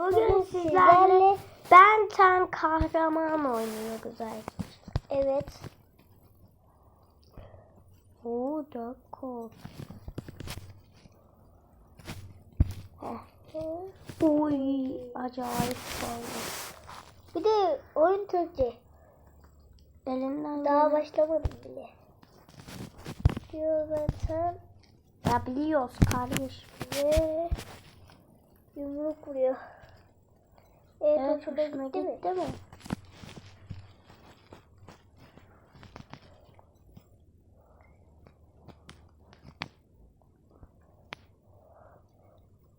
Bugün sizlerle ben ten kahraman oynuyoruz arkadaşlar. Evet. Oo da kol. Uy acayip oldu. Bir de oyun Türkçe. Elinden Daha gelen- başlamadım bile. Diyor sen Ya biliyoruz kardeş. ve yumruk vuruyor. Evet, Evet, hoşuna gitti mi? gitti mi?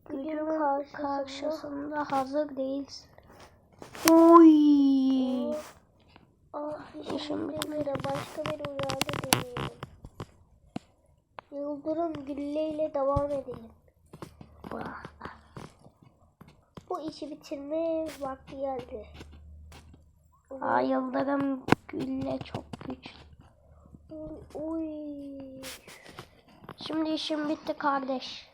Gücün karşısında- karşısında hazır değilsin. Uy. Ah İşim işim bitmedi. Başka bir uyardı deneyelim. Yıldırım gülleyle devam edelim. Vah. Bu işi bitirme vakti geldi. Aa, Yıldırım gülle çok güçlü. Uy. Şimdi işim bitti kardeş.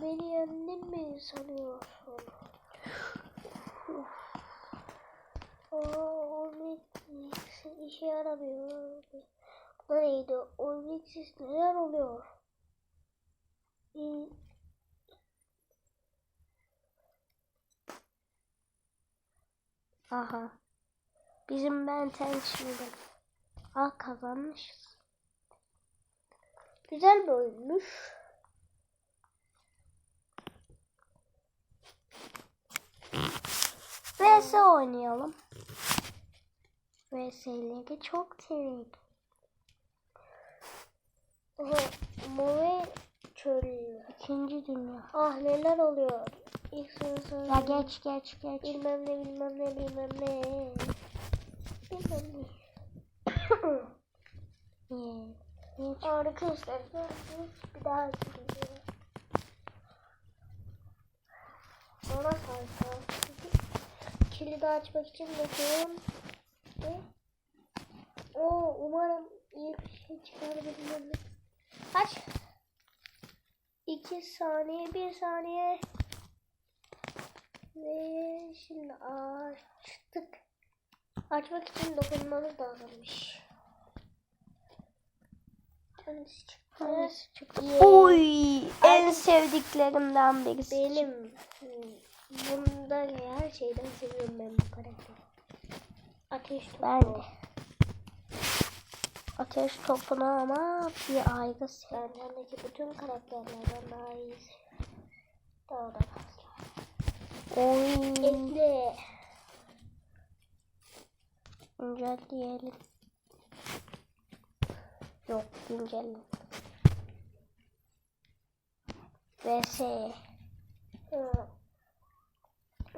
Beni yendin mi sanıyorsun? Aa, Omnix işe yaramıyor. Bu neydi? Omnix neler oluyor? Aha. Bizim Benten şimdi. Al kazanmışız. Güzel bir oyunmuş. VS oynayalım. VS'leri çok severim. Aha, Move çölü. İkinci dünya. Ah neler oluyor? Ya geç geç geç. Bilmem ne bilmem ne bilmem ne. Bilmem ne. Niye? Arkadaşlar bir daha gidiyor. Ona sayfa. Kilidi açmak için bakıyorum. Ve o umarım iyi bir şey çıkar bilmem ne. Kaç? İki saniye, bir saniye. Ve şimdi açtık. Açmak için dokunmamız lazımmış. Hangisi çıktı? Yeah. Oy! En sevdiklerimden birisi. Benim bunda her şeyden seviyorum ben bu karakteri. Ateş topu. Ben de. Ateş topunu ama bir ayrı sev. Bendeki bütün karakterlerden daha iyi. Daha da fazla. Oy! Ekle. Güncelleyelim. Yok güncelle. VS. Ha.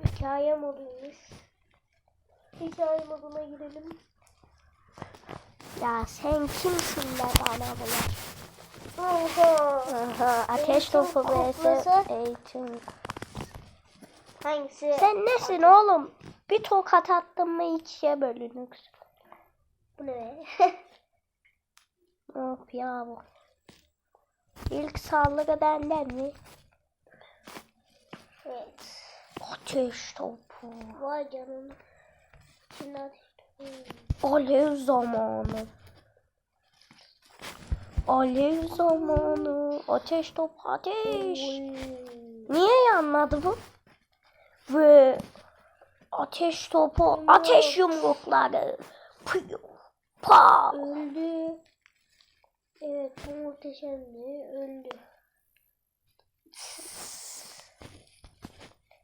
Hikaye moduymuş. Hikaye moduna girelim. Ya sen kimsin be bana bunu? Oha. Aha, ateş topu vs eğitim. Hangisi? Sen nesin oğlum? Bir tokat attın mı ikiye bölünürsün. Bu ne? Hop ya bu. İlk saldırı benden mi? evet. Ateş topu. Vay canına. Şimdi ateş topu. Alev zamanı. Alev zamanı. Ateş topu ateş. Oy. Niye yanmadı bu? Ve ateş topu, ateş yumrukları. Pıyı, Pa. Öldü. Evet bu muhteşemdi. Öldü.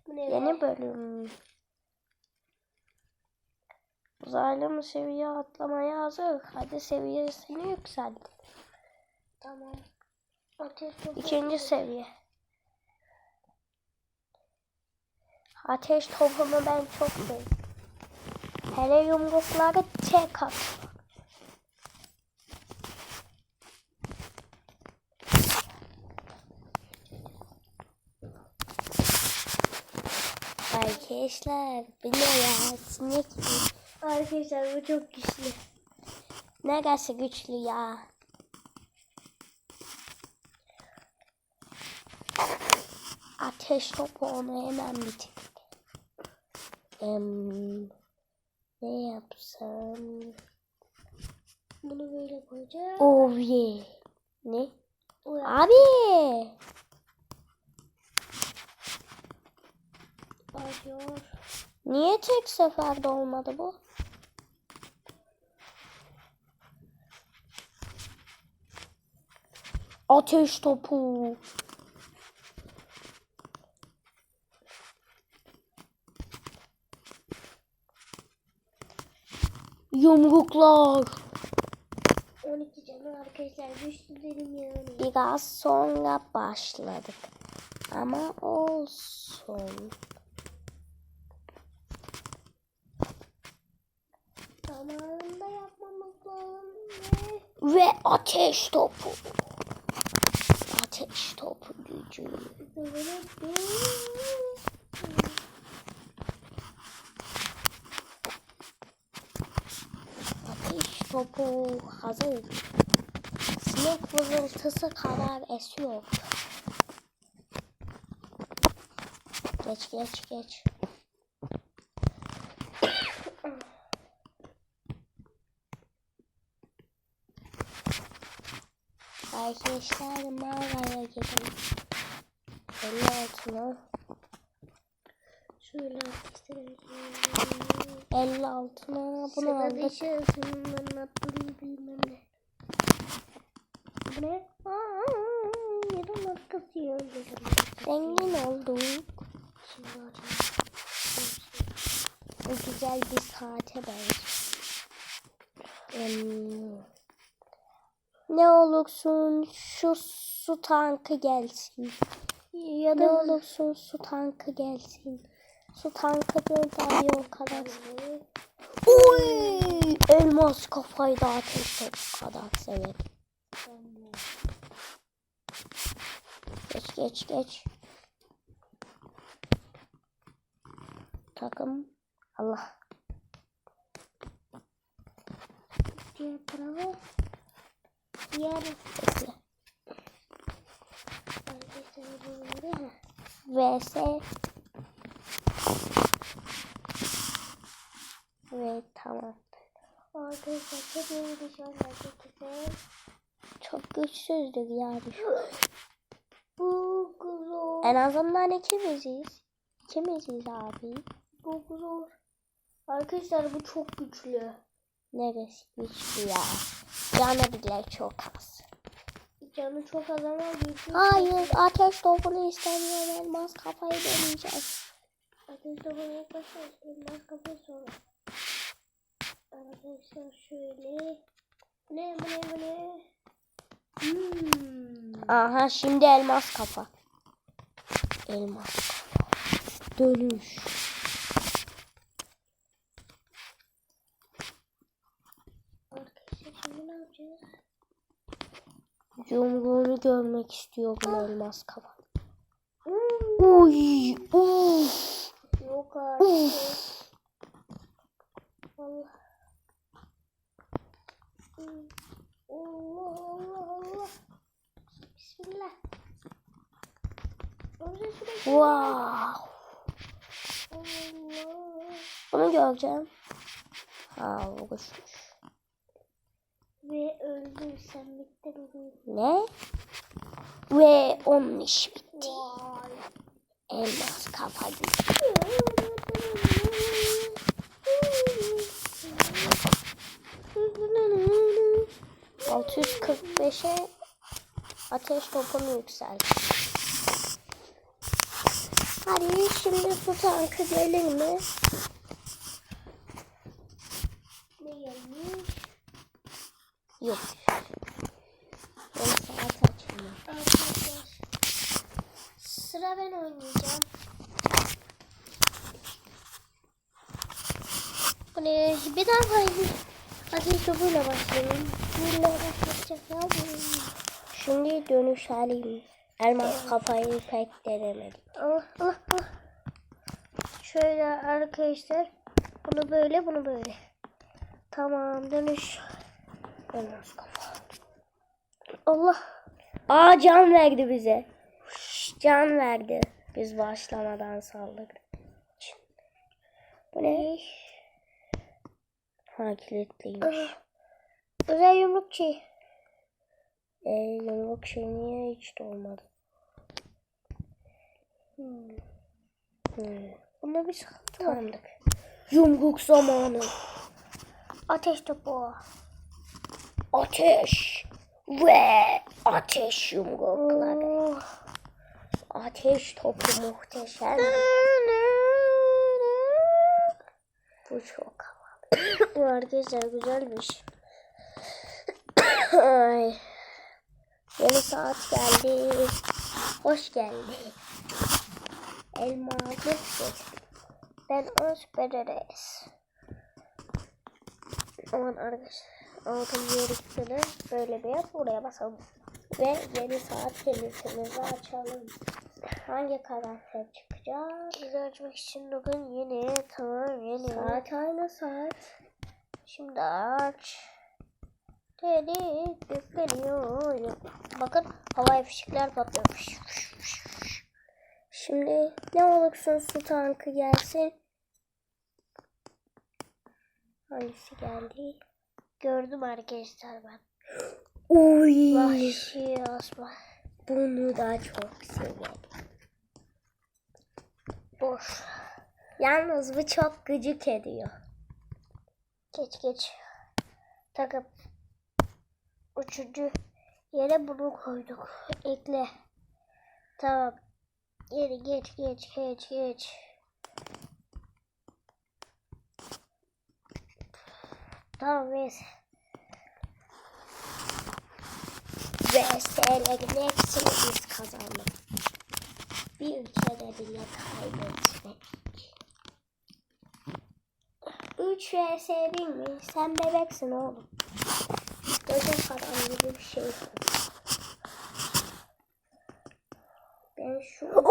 Bu ne? Yeni bölüm. Uzaylı mı seviye atlamaya hazır? Hadi seviyesini yükselt. Tamam. Ateş topu. İkinci seviye. Ateş topunu ben çok sevdim. Hele yumrukları tek at. Arkadaşlar bu ne ya sinek mi? Arkadaşlar bu çok güçlü. Neresi güçlü ya? ateş topu onu hemen bitir. Em, ne yapsam? Bunu böyle koyacağım. Oh yeah. Ne? Uyan. Abi. Başlıyor. Niye tek seferde olmadı bu? Ateş topu. Yumruklar. 12 canı arkadaşlar düştü benim yani. Biraz sonra başladık. Ama olsun. Zamanında yapmamız lazım. Ve Ve ateş topu. Ateş topu gücü. topu hazır. Sinek vızıltısı kadar esiyor. Geç geç geç. Arkadaşlar mağaraya gidelim. Elini altına. Şöyle istedim. 56 mı? Bunu Sana aldık. Sana bir şey ısınmanın adını bilmem ne. Bu ne? Aaa yerin arkası yöldürüm. Zengin olduk. Şimdi o güzel bir saate benziyor. Ne olursun şu su tankı gelsin. Ya da ne olursun su tankı gelsin. Su tankı gönderiyor o kadar. Uy! Elmas kafayı da ateş o kadar severim. Geç geç geç. Takım. Allah. diğer tarafa diğer bunları vs ve tamam. Arkadaşlar çok iyi bir şey arkadaşlar. Çok güçsüzdür yani. Bu zor. En azından ikimiziz. İkimiziz abi. Bu zor. Arkadaşlar bu çok güçlü. Neresi güçlü ya? Canı bile çok az. Canı çok az ama güçlü. Hayır ateş topunu istemiyorum. Elmas kafayı deneyeceğiz. Arkadaşlar bunu yaklaşık elmas kafayı sonra. Arkadaşlar şöyle. Ne bu ne bu ne? Hmm. Aha şimdi elmas kafa. Elmas kafa. Dönüş. Arkadaşlar şimdi ne yapacağız? Yumruğunu görmek istiyorum elmas kafa. Hmm. Uy, uf, Yok artık. Allah. Allah Allah Allah. Bismillah. Wow. Allah. Bunu göreceğim. Ha vuruşmuş. Ve öldürsem bitti mi? Ne? Ve onun iş bitti. Vay. Elmas kafa gücü. 645'e ateş topunu yükseldi. Hadi şimdi su tankı gelir mi? Ne gelmiş? Yok. Ben saat açmıyor. Arkadaşlar. Sıra ben oynayacağım. Hani bir daha başlayayım. Hadi topuyla başlayalım. Bununla başlayacak ya bu. Şimdi dönüş alayım. Elmas kafayı pek denemedim. Allah Allah Allah. Şöyle arkadaşlar. Bunu böyle bunu böyle. Tamam dönüş. Elmas kafa. Allah. Aa can verdi bize. Can verdi. Biz başlamadan saldık. Bu ne? Ha kilitliymiş. Özel yumruk şey. E yumruk şey niye hiç dolmadı? Hmm. Hmm. Bunda bir sıkıntı var. Tanıdık. Yumruk zamanı. Ateş topu. Ateş. Ve ateş yumrukları. Oo. Ateş topu muhteşem. Bu çok havalı. Bu arkadaşlar güzelmiş. Ay. Yeni saat geldi. Hoş geldi. Elmalı. Ben o süpereriz. Aman arkadaşlar. Yere gitmeden böyle bir yer buraya basalım. Ve yeni saat kilitimizi açalım. Hangi karakter çıkacak? Bizi açmak için bakın yeni tamam yeni. Saat aynı saat. Şimdi aç. Dedi yükleniyor. Bakın havai fişekler patlıyor. Şimdi ne olursun su tankı gelsin. Hangisi geldi? Gördüm arkadaşlar ben. Uy. Vahşi asma. Bunu da çok severim. Boş. Yalnız bu çok gıcık ediyor. Geç geç. Takıp üçüncü yere bunu koyduk. Ekle. Tamam. Yeri geç geç geç geç. Tamam neyse. Ve hepsini biz kazandık. Bir kere bile kaybetmedik. 3 vs 1 mi? Sen bebeksin oğlum. Bebek adam gibi bir şey. Ben şu...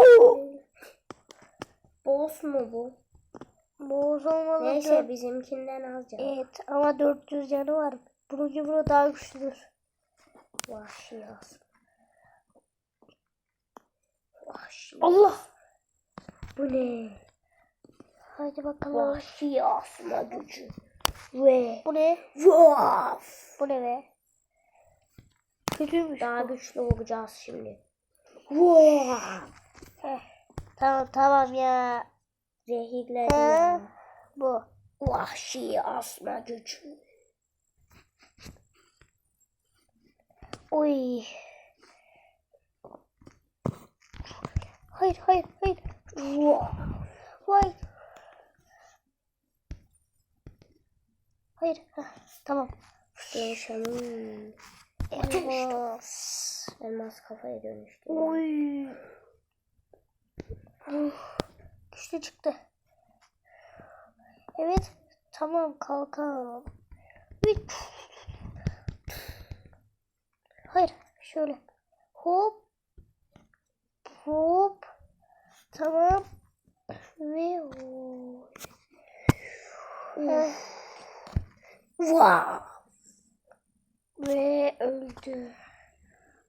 Boss mu bu? Boğaz olmalı. Neyse bizimkinden az canım. Evet ama 400 canı var. Bununki buna daha güçlüdür. Vahşi yaz. Vahşi. Allah! Bu ne? Haydi bakalım. Vahşi asma gücü. Ve Bu ne? Vaf. Bu ne be? Kötüymüş Daha bu. güçlü olacağız şimdi. Vaf. Tamam tamam ya. Zehirledi He. ya. Bu. Vahşi asma gücü. Uy. Hayır hayır hayır. Vay. Hayır. Heh, tamam. Yaşamın. Elmas. Elmas kafaya dönüştü. Uf, Güçlü çıktı. Evet. Tamam kalkalım. Hayır. Şöyle. Hop. Hop. Tamam. Ve. Vaf. Ve öldü.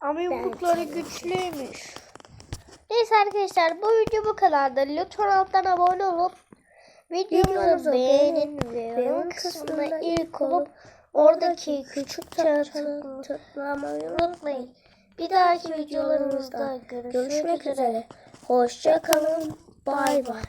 Ama yumrukları güçlüymüş. Neyse arkadaşlar bu video bu kadardı. Lütfen alttan abone olup videomuzu beğenin ve yorum kısmında ilk olup oradaki küçük tıklamayı unutmayın. Bir dahaki videolarımızda görüşmek, üzere. Hoşça kalın. Bay bay.